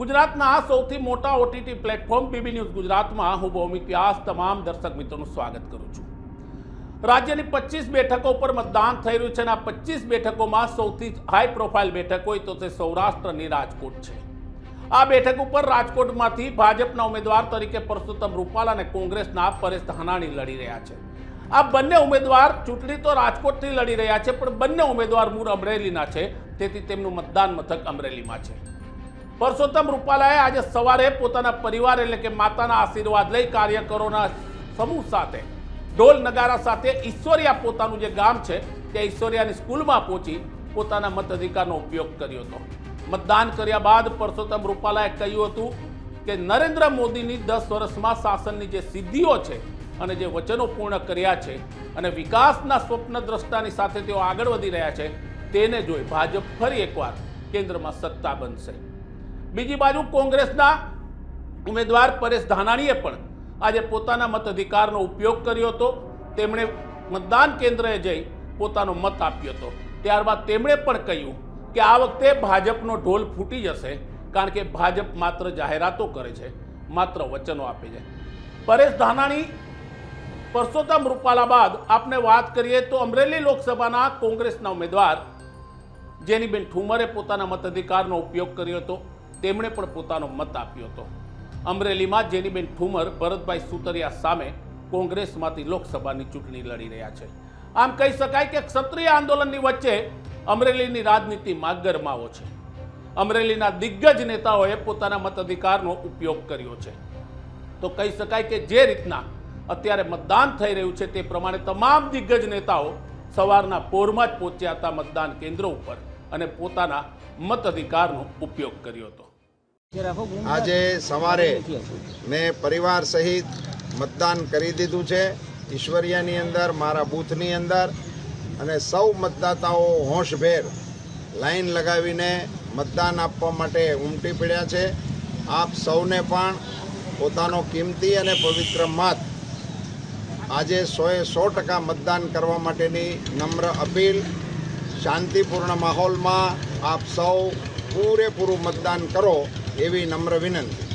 ગુજરાતના સૌથી મોટા ઓટીટી પ્લેટફોર્મ બીબી ન્યૂઝ ગુજરાતમાં હું ભૌમિક વ્યાસ તમામ દર્શક મિત્રોનું સ્વાગત કરું છું. રાજ્યની પચીસ બેઠકો પર મતદાન થઈ રહ્યું છે અને આ પચીસ બેઠકોમાં સૌથી હાઈ પ્રોફાઇલ બેઠક હોય તો તે સૌરાષ્ટ્રની રાજકોટ છે. આ બેઠક ઉપર રાજકોટમાંથી ભાજપના ઉમેદવાર તરીકે પરસોત્તમ રૂપાલા અને કોંગ્રેસના પરેશ ધાનાણી લડી રહ્યા છે. આ બંને ઉમેદવાર ચૂંટણી તો રાજકોટથી લડી રહ્યા છે, પણ બંને ઉમેદવાર મૂળ અમરેલીના છે, તેથી તેમનું મતદાન મથક અમરેલીમાં છે. પરસોત્તમ રૂપાલાએ આજે સવારે પોતાના પરિવાર એટલે કે માતાના આશીર્વાદ લઈ કાર્યકરોના સમૂહ સાથે, ઢોલ નગારા સાથે ઈશ્વરિયા પોતાનું જે ગામ છે તે ઈશ્વરિયાની સ્કૂલમાં પહોંચી પોતાના મત અધિકારનો ઉપયોગ કર્યો હતો. મતદાન કર્યા બાદ પરસોત્તમ રૂપાલાએ કહ્યું હતું કે નરેન્દ્ર મોદીની દસ વર્ષમાં શાસનની જે સિદ્ધિઓ છે અને જે વચનો પૂર્ણ કર્યા છે અને વિકાસના સ્વપ્ન દ્રષ્ટાની સાથે તેઓ આગળ વધી રહ્યા છે, તેને જોઈ ભાજપ ફરી એકવાર કેન્દ્રમાં સત્તા બનશે. બીજી બાજુ કોંગ્રેસના ઉમેદવાર પરેશ ધાનાણીએ પણ આજે પોતાના મત અધિકારનો ઉપયોગ કર્યો હતો. તેમણે મતદાન કેન્દ્રએ જઈ પોતાનો મત આપ્યો હતો. ત્યારબાદ તેમણે પણ કહ્યું કે આ વખતે ભાજપનો ઢોલ ફૂટી જશે કારણ કે ભાજપ માત્ર જાહેરાતો કરે છે, માત્ર વચનો આપે છે. પરેશ ધાનાણી પરસોત્તમ રૂપાલા બાદ આપણે વાત કરીએ તો અમરેલી લોકસભાના કોંગ્રેસના ઉમેદવાર જેનીબેન ઠુમરે પોતાના મતાધિકારનો ઉપયોગ કર્યો હતો. તેમણે પણ પોતાનો મત આપ્યો હતો. અમરેલીમાં જેનીબેન ઠુમર, ભરતભાઈ સુતરિયા સામે કોંગ્રેસમાંથી લોકસભાની ચૂંટણી લડી રહ્યા છે. આમ કહી શકાય કે ક્ષત્રિય આંદોલનની વચ્ચે અમરેલીની રાજનીતિમાં ગરમાવો છે. અમરેલીના દિગ્ગજ નેતાઓએ પોતાના મતાધિકારનો ઉપયોગ કર્યો છે. તો કહી શકાય કે જે રીતના અત્યારે મતદાન થઈ રહ્યું છે તે પ્રમાણે તમામ દિગ્ગજ નેતાઓ સવારના પોરમાં જ પહોંચ્યા હતા મતદાન કેન્દ્રો ઉપર અને પોતાના મત અધિકારનો ઉપયોગ કર્યો હતો. આજે સવારે મેં પરિવાર સહિત મતદાન કરી દીધું છે. ઈશ્વરિયાની અંદર, મારા બૂથની અંદર અને સૌ મતદાતાઓ હોંશભેર લાઈન લગાવીને મતદાન આપવા માટે ઉમટી પડ્યા છે. આપ સૌને પણ પોતાનો કિંમતી અને પવિત્ર મત આજે સોએ સો ટકા મતદાન કરવા માટેની નમ્ર અપીલ, શાંતિપૂર્ણ માહોલમાં આપ સૌ પૂરેપૂરું મતદાન કરો. એવી નમ્ર વિનંતી.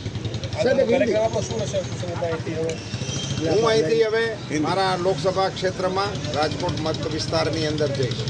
હું અહીંથી હવે મારા લોકસભા ક્ષેત્રમાં રાજકોટ મત વિસ્તારની અંદર જઈશ.